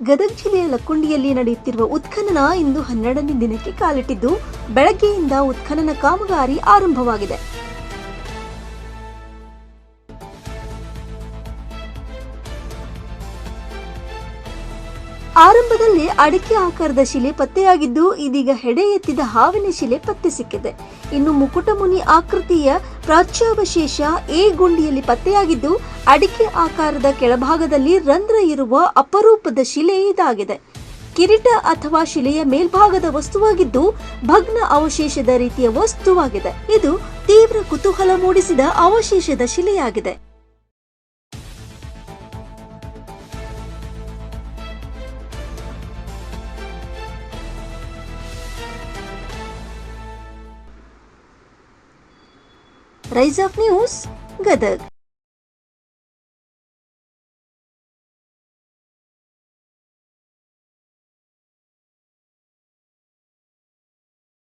ಗದಗ ಜಿಲ್ಲೆಯ ಲಕ್ಕುಂಡಿಯಲ್ಲಿ ನಡೆಯುತ್ತಿರುವ ಉತ್ಖನನ ಇಂದು ಹನ್ನೆರಡನೇ ದಿನಕ್ಕೆ ಕಾಲಿಟ್ಟಿದ್ದು, ಬೆಳಗ್ಗೆಯಿಂದ ಉತ್ಖನನ ಕಾಮಗಾರಿ ಆರಂಭವಾಗಿದೆ. ಆರಂಭದಲ್ಲಿ ಅಡಿಕೆ ಆಕಾರದ ಶಿಲೆ ಪತ್ತೆಯಾಗಿದ್ದು, ಇದೀಗ ಹೆಡೆ ಎತ್ತಿದ ಹಾವಿನ ಶಿಲೆ ಪತ್ತೆ ಸಿಕ್ಕಿದೆ. ಇನ್ನು ಮುಕುಟಮುನಿ ಆಕೃತಿಯ ಪ್ರಾಚ್ಯಾವಶೇಷ ಎ ಗುಂಡಿಯಲ್ಲಿ ಪತ್ತೆಯಾಗಿದ್ದು ಅಡಿಕೆ ಆಕಾರದ ಕೆಳಭಾಗದಲ್ಲಿ ರಂಧ್ರ ಇರುವ ಅಪರೂಪದ ಶಿಲೆ ಇದಾಗಿದೆ. ಕಿರೀಟ ಅಥವಾ ಶಿಲೆಯ ಮೇಲ್ಭಾಗದ ವಸ್ತುವಾಗಿದ್ದು ಭಗ್ನ ಅವಶೇಷದ ರೀತಿಯ ವಸ್ತುವಾಗಿದೆ. ಇದು ತೀವ್ರ ಕುತೂಹಲ ಮೂಡಿಸಿದ ಅವಶೇಷದ ಶಿಲೆಯಾಗಿದೆ. Rise of news Gadag.